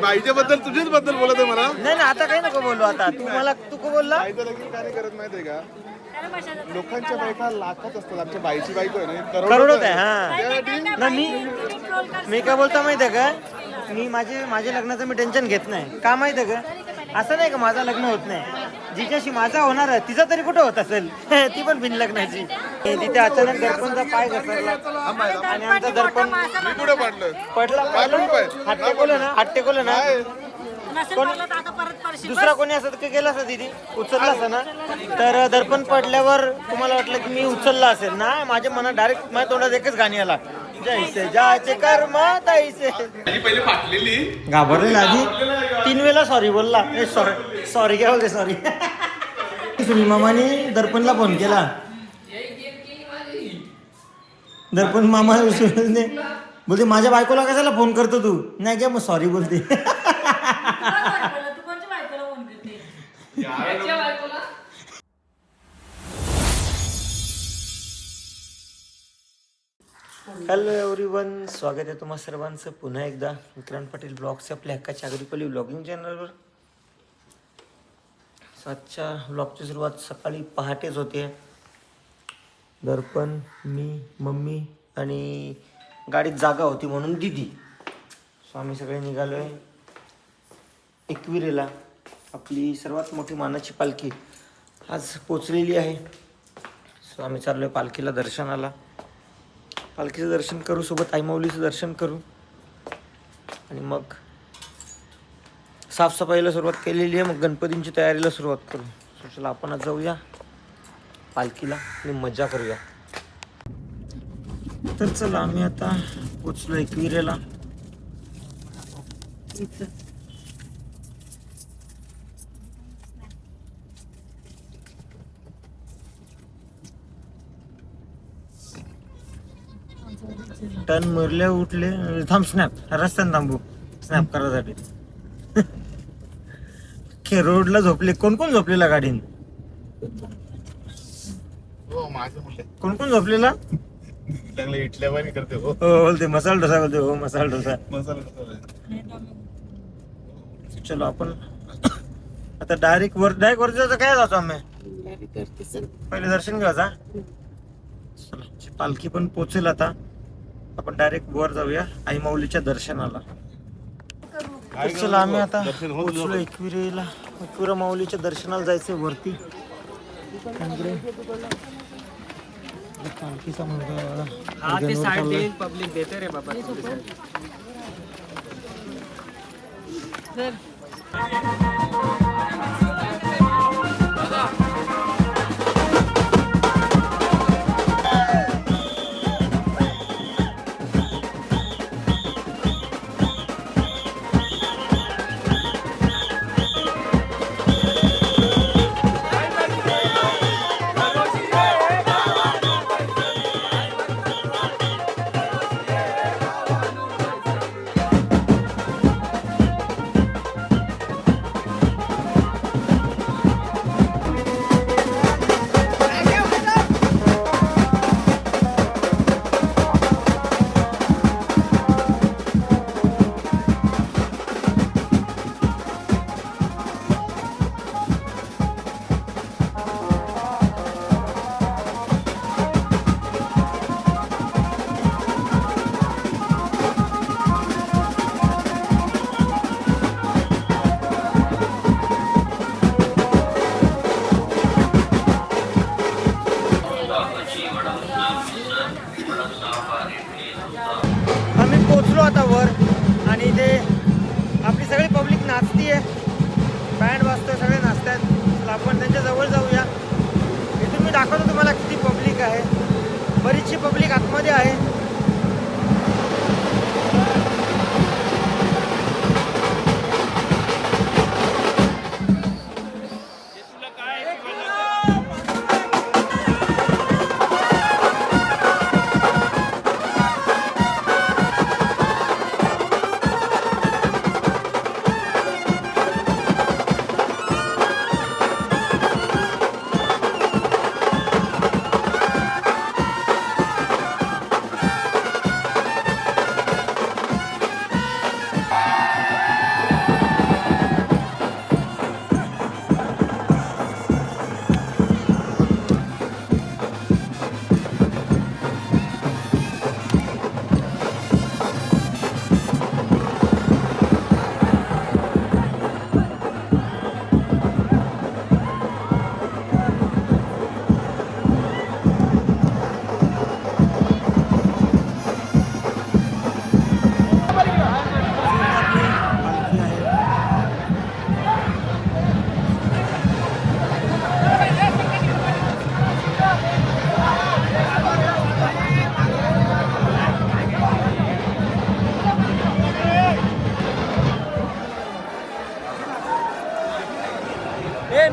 बाईच्या बद्दल तुझ्याच बद्दल बोलत आहे मला. नाही नाही आता काही नको बोलू आता. तू मला तू को बोलला? बाईचं लगीन का नाही करत माहितीये का? लोकांच्या बायका लाखात असतात. आमच्या बाईची बायको आहे ना करोडोत आहे. हा. ना मी मी काय बोलतो माहिती आहे का? मी माझे माझ्या लग्नाचं मी टेन्शन घेत नाही. का माहिती आहे का? असं नाही का माझं लग्न होत नाही? जिच्याशी माझा होणार आहे तिचा तरी कुठं होत असेल? ती पण बिन लग्नाची. तिथे अचानक दर्पणचा पाय घसरला. आणि आमचा दर्पण कुठे पाडलं? पडला टेकवलं ना हात टेकवलं ना? दुसरा कोणी असं तर केलं असं दिदी? उचललं असं ना? तर दर्पण पडल्यावर तुम्हाला वाटलं की मी उचललं असेल. ना माझ्या मनात डायरेक्ट माझ्या तोंडात एकच गाणी आला. जैसे जाचे कर्म तैसे। पहिले फाटलेली घाबरलेला आधी? तीन वेळा सॉरी बोलला सॉरी सॉरी काय बोलते सॉरी सुनील मामाने दर्पणला फोन केला. दर्पण मामा बोलते माझ्या बायकोला कशाला फोन करतो तू? नाही काय मग सॉरी बोलते. हॅलो एव्हरीवन स्वागत आहे तुम्हा सर्वांचं. पुन्हा एकदा विक्रांत पाटील ब्लॉगच्या आपल्या हक्काच्या आगरीपल्ली ब्लॉगिंग चॅनलवर आजच्या ब्लॉगची सुरुवात सकाळी पहाटेच होते. दर्पण मी मम्मी आणि गाडीत जागा होती म्हणून दिदी. सो आम्ही सगळे निघालो आहे एकविरेला. आपली सर्वात मोठी मानाची पालखी आज पोचलेली आहे. सो आम्ही चाललो आहे पालखीला दर्शनाला. पालखीचं दर्शन करू सोबत आईमाऊलीचं दर्शन करू. आणि मग साफसफाईला सुरुवात केलेली आहे मग गणपतींची तयारीला सुरुवात करू. चला आपण आज जाऊया पालखीला आणि मजा करूया. तर चला आम्ही आता पोचलो एकविरेला. टन मरले उठले. थांब स्नॅप रस्त्याने थांबू. स्नॅप करायसाठी. खे रोडला झोपले. कोण कोण झोपलेला गाडीन? हो माझं कोण कोण झोपलेला? चांगलं इटल्या वाणी करते हो. हो बोलते. मसाला डोसा बोलते. हो मसाला डोसा. मसाला चलो आपण आता डायरेक्ट वर डायरेक्ट वर जायचं काय जातो आम्ही. पहिले दर्शन घ्यायचा चला पालखी पण पोचेल आता. आपण डायरेक्ट वर जाऊया आई माऊलीच्या दर्शनाला. तर चला आम्ही आता एकविरेला. एकविरा माऊलीच्या दर्शनाला जायचंय वरती. पालखीचा मुलगा. पब्लिक देते रे बाबा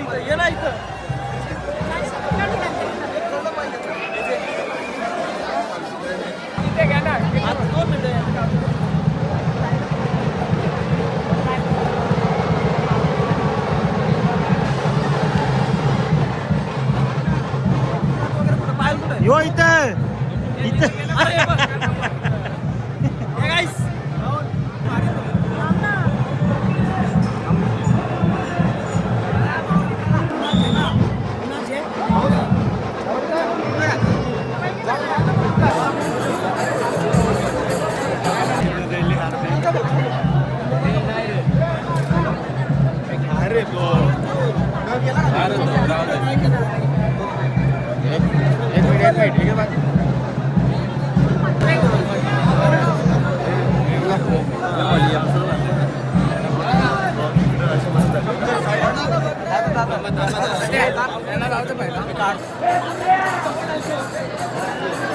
यो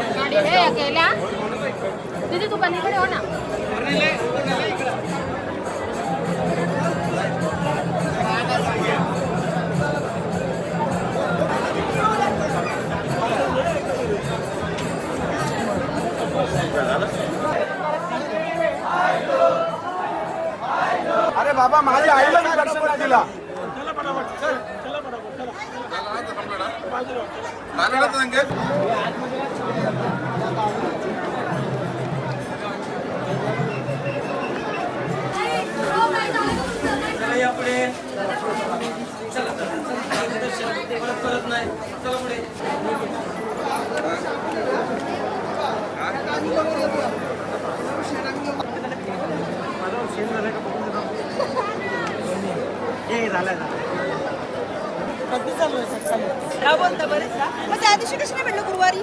अकेल्या दीदी तू पलीकडे हो ना. अरे बाबा माझ्या आईला मी दर्शन नाही दिला. हे झालं झालं. मग त्या दिवशी कशी नाही भेटलं गुरुवारी?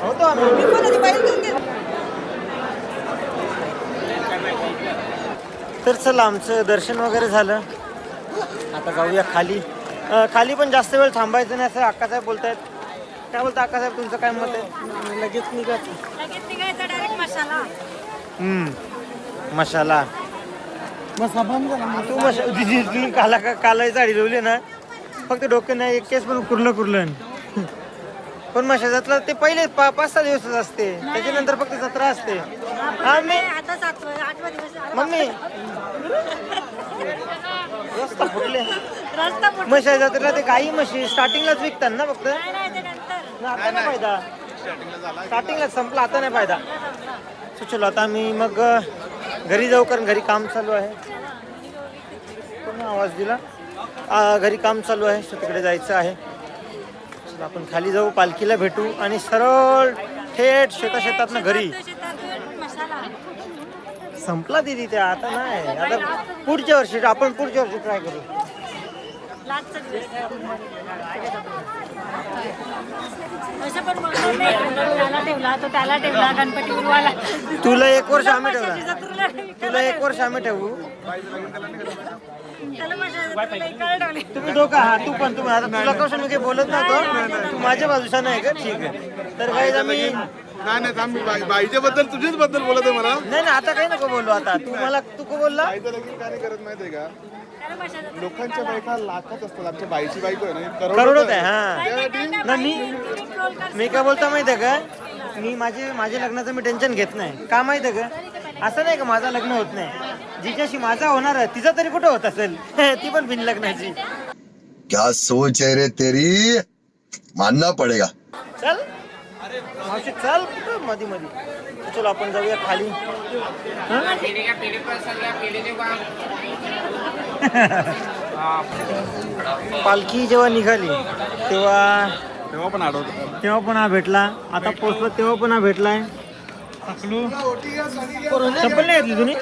होतो आम्ही. मी पण आधी बाहेर घेऊन गेलो तर चला आमचं दर्शन वगैरे झालं. आता जाऊया खाली. अं, खाली पण जास्त वेळ थांबायचं नाही असं अक्कासाहेब बोलतायत. काय बोलता अक्कासाहेब तुमचं काय मत आहे? लगेच निघायचं. लगेच निघायचा डायरेक्ट मसाला हम्म मसाला तू मशा काला का कालाची साडी लावली ना फक्त डोकं नाही एक केस पण कुरलं कुरलं. पण मशाजातलं ते पहिले पा- पाच सहा दिवसच असते. त्याच्यानंतर फक्त जत्रा असते. हा मी आता सातवा आठवा दिवस आहे. मम्मी. रस्ता फुटले. रस्ता मोठा म्हशी जत्रेला ते गाई म्हशी स्टार्टिंगलाच विकतात ना फक्त? नाही नाही ते नंतर. ना, आता नाही फायदा. स्टार्टिंगला संपला आता नाही फायदा. So, चलो आता मी मग अ, घरी जाऊ कारण घरी काम चालू आहे. कोणी आवाज दिला? आ, घरी काम चालू आहे तिकडे जायचं आहे. आपण खाली जाऊ पालखीला भेटू आणि सरळ थेट शेता शेतातनं घरी. संपला दिदी ते आता नाही. आता पुढच्या वर्षी आपण पुढच्या वर्षी ट्राय करू लास्टचा असं पण बोलतो नाही, त्याला ठेवला तो त्याला ठेवला गणपती उरवाला तुला एक वर्ष आम्ही ठेवला. तुला एक वर्ष आम्ही ठेवू. तुम्ही दोघं हा तू पण तुम्ही आता तुला कसं मी बोलत नव्हतो. तू माझ्या बाजूचा नाही का? ठीक आहे. तर काही आम्ही नाही नाही थांब मी बाईच्या बद्दल तुझ्याच बद्दल बोलत आहे मला. नाही नाही आता काही नको बोलू आता. तू मला तू को बोलला? करत माहितीये का? लोकांच्या बायका लाखात असतात. आमच्या बाईची बायको आहे ना करोडोत आहे. हा. त्यासाठी ना मी. मी काय बोलतो माहितीये का? मी माझे माझ्या लग्नाचं मी टेन्शन घेत नाही. का माहितीये का? असं नाही का माझं लग्न होत नाही? जिच्याशी माझा होणार आहे तिचं तरी कुठं होत असेल? ती पण बिन लग्नाची. क्या सोच है रे तेरी? मानना पड़ेगा। चल. मावशी चल कुठं मधी मधी? चलो आपण जाऊया खाली. पालखी जेव्हा निघाली तेव्हा तेव्हा पण आठवत. तेव्हा पण हा भेटला. आता पोचलो तेव्हा पण हा भेटलाय. चप्पल नाही घेतली तुम्ही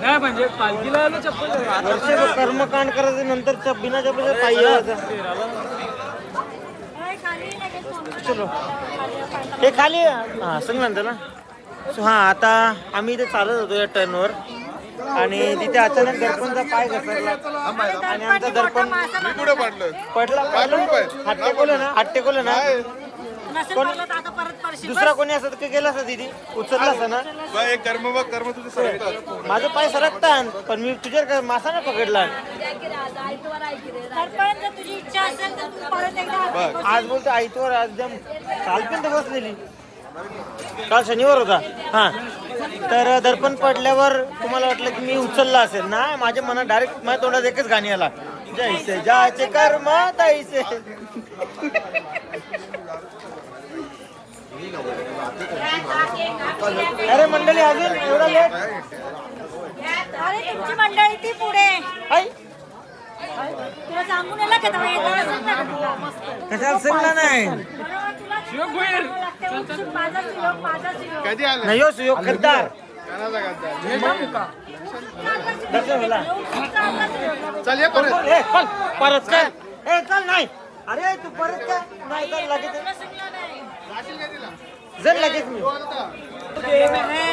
नाही. म्हणजे पालखीला आलो चप्पल वर्षभर कर्मकांड करायचं नंतर बिना चपलीचं पाहिजे. चलो. हे खाली हा सांग नंतर ना सो हा आता आम्ही इथे चालत होतो या टर्नवर आणि तिथे अचानक दर्पणचा पाय घसरला. आणि आमचा दर्पण कुठे पडला? पडला? हात टेकवलं ना हात टेकवलं ना? कोण दुसरा कोणी असत का गेला असता दिदी उचलला असता ना? कर्म बघ कर्म तुझे सरकतात. माझं पाय सरकतात पण मी तुझ्या मासा नाही पकडला? तुझी इच्छा असेल तर तू परत एकदा आज बोलतो आईतवर आज एकदम चालपून तर बसलेली. काल शनिवार होता. हा. तर दर्पण पडल्यावर तुम्हाला वाटलं की मी उचलला असेल. नाही माझ्या मनात डायरेक्ट माझ्या तोंडात एकच गाणी आला. जैसे जाचे कर्म तैसे. अरे मंडळी अजून एवढा लेट अरे तुमची मंडळी ती पुढे. कशाला सांगला नाही? कधी आलं? नाही हो सुयोग खद्दार कानाचा गद्दार. होला. चल ये परत. ए, चल, परत काय ए चल नाही. अरे तू परत काय नाही चल लगेच. जर लगेच मी.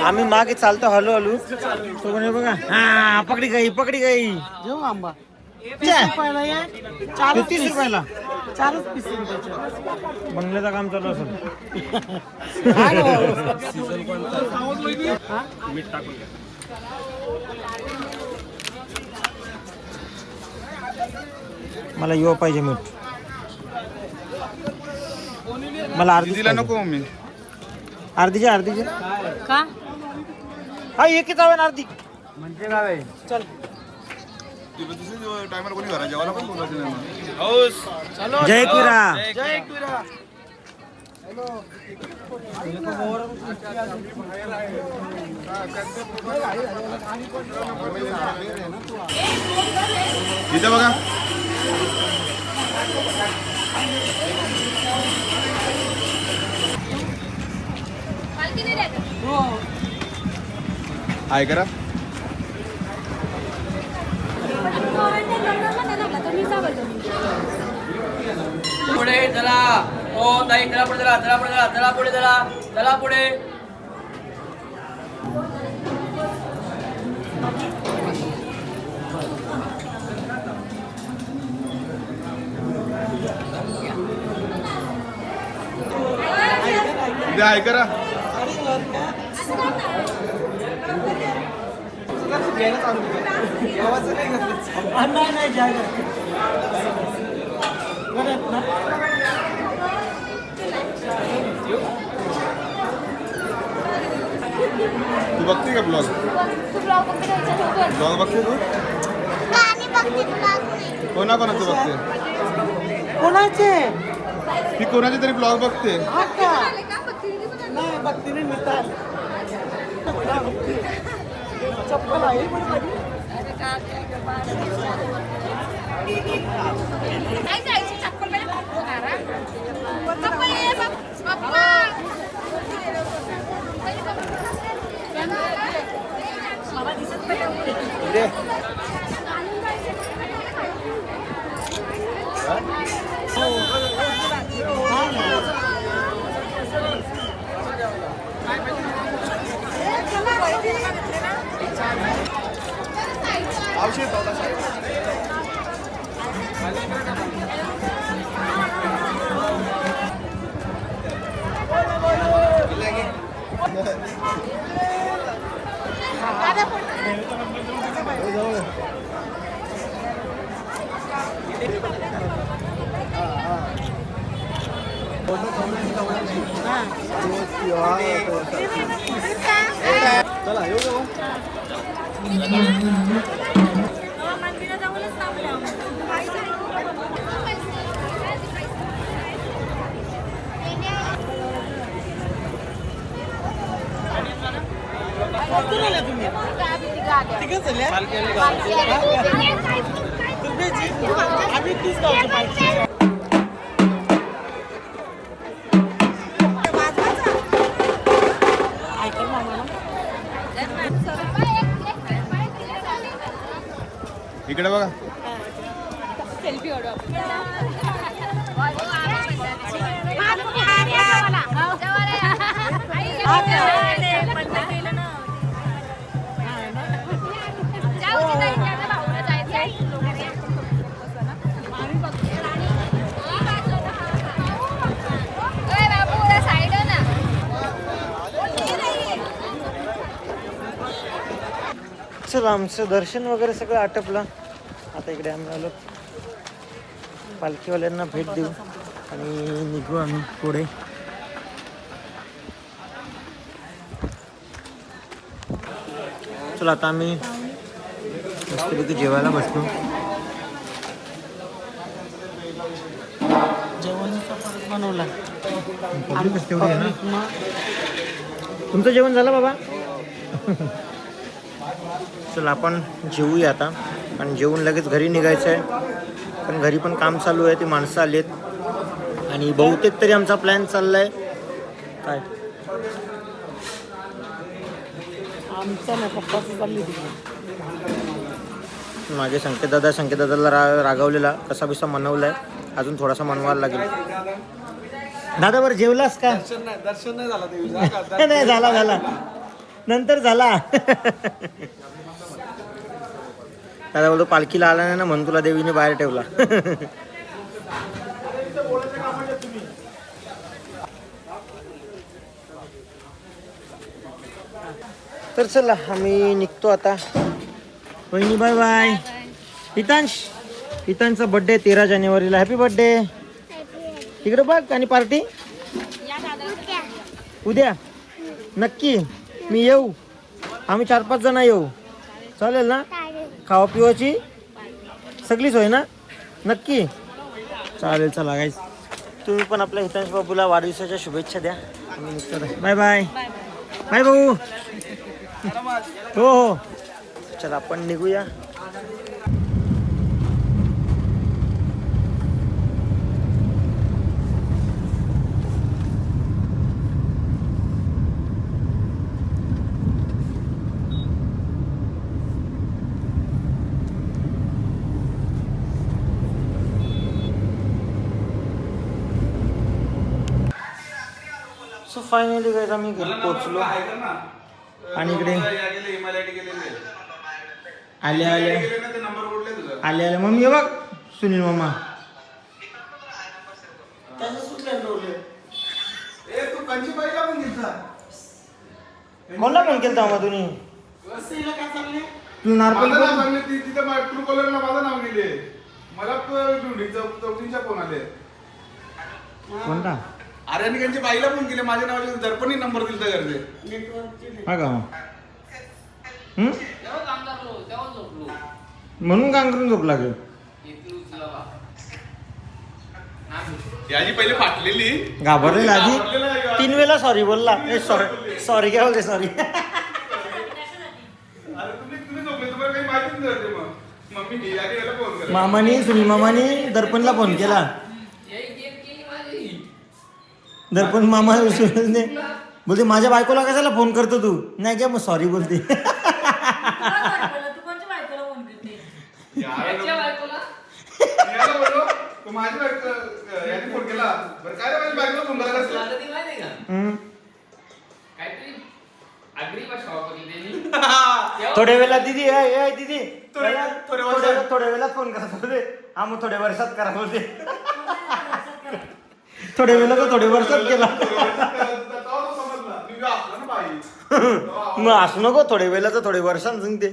आम्ही मागे चालतो हलू हलू तो म्हणे बघा. हा पकडी गई पकडी गई. जेव आंबा. चार तीस रुपयाला चारच पीस. बंगल्याचं काम चालू असेल. मला युवा पाहिजे मीठ. मला अर्धी नको मम्मी. अर्धीचे अर्धीचे. का? हा एकच हवे ना अर्धी. म्हणजे काय? चल. टायमाला कोणी घरा जेवायला पण बोलायचं नाही मग. जय कुरा. जय कुरा. इथे बघा. हाय करा. पुढे चला. ओ ताई चला पुढे चला चला पुढे चला चला पुढे चला चला पुढे. हाय करा तू बघते का ब्लॉग ब्लॉग बघते तू? कोणा कोणाचं बघते? कोणाचे? ती कोणाचे तरी ब्लॉग बघते. नाही बघते मित्र चप्पल आहे. काय जायची चप्पल पाहिजे चप्पल ये पप्पा बाबा दिसत पाहिजे तिघंच झाले? आम्ही तीच गावचे पाहिजे चला आमचं दर्शन वगैरे सगळं आटपलं. आता इकडे आम्ही आलो. पालखीवाल्यांना भेट देऊ. आणि निघू आम्ही पुढे. चला आता आम्ही मस्तपैकी जेवायला परत बनवला. तुमचं जेवण झालं बाबा? चला आपण जेवूया आता. आणि जेवून लगेच घरी निघायचं आहे पण घरी पण काम चालू आहे ते माणसं आली आहेत. आणि बहुतेक तरी आमचा प्लॅन चाललाय. काय? आमचा ना पप्पाचं चालली मागे संकेत दादा संकेत दादाला रा रागवलेला कसा बिसा मनवलाय. अजून थोडासा मनवायला लागेल. दादा बरं जेवलास का? दर्शन नाही झाला नाही झाला झाला. नंतर झाला. दादा बोलतो पालखीला आला नाही ना म्हणून तुला देवीने बाहेर ठेवला. तर चला आम्ही निघतो आता. वहिनी बाय बाय हितांश हितांचा बर्थडे तेरा जानेवारीला. हॅपी बर्थडे इकडे बघ आणि पार्टी उद्या. नक्की. मी येऊ. आम्ही चार पाच जण येऊ. चालेल ना? खावा पिवाची सगळीच होय ना? नक्की? चालेल चला गाईस तुम्ही पण आपल्या हितांश बाबूला वाढदिवसाच्या शुभेच्छा द्या. बाय बाय बाय भाऊ. हो हो. चला आपण निघूया. फायनली गाईज आम्ही घरी पोहोचलो. आणि इकडे आल्या आल्या आल्या आल्या मम्मी बघ. सुनील मामा. कोणला फोन केलता मामा तुम्ही? तू नारपल तिथे ट्रू कॉलरला माझं नाव गेले मला चौथीच्या फोन आले कोणता? आर्याने त्यांच्या बाईला फोन केले माझ्या नावाचे दर्पणी नंबर दिलता करते हा का? म्हणून काम करून झोप लागेल. याची पहिले फाटलेली. घाबरलेला आधी तीन वेळा सॉरी बोलला. सॉरी सॉरी काय बोलते सॉरी अरे तुम्ही तुम्ही झोपले तुम्हाला काही माहिती नाही करते मग. मम्मी ही आधी याला फोन कर मामानी सुनील मामानी दर्पणला फोन केला. दर्पण मामा सुनीलने बोलते माझ्या बायकोला कशाला फोन करतो तू? नाही काय मग सॉरी बोलते. थोड्या वेळा दिदी ए, ए, दिदी. थोड्या- वेळात फोन करा बोलते हा मग थोड्या वर्षात करा बोलते. थोड्या वेळा थोड्या वर्षात केला. मग असू नको थोड्या वेळा तर थोड्या वर्षात सांगते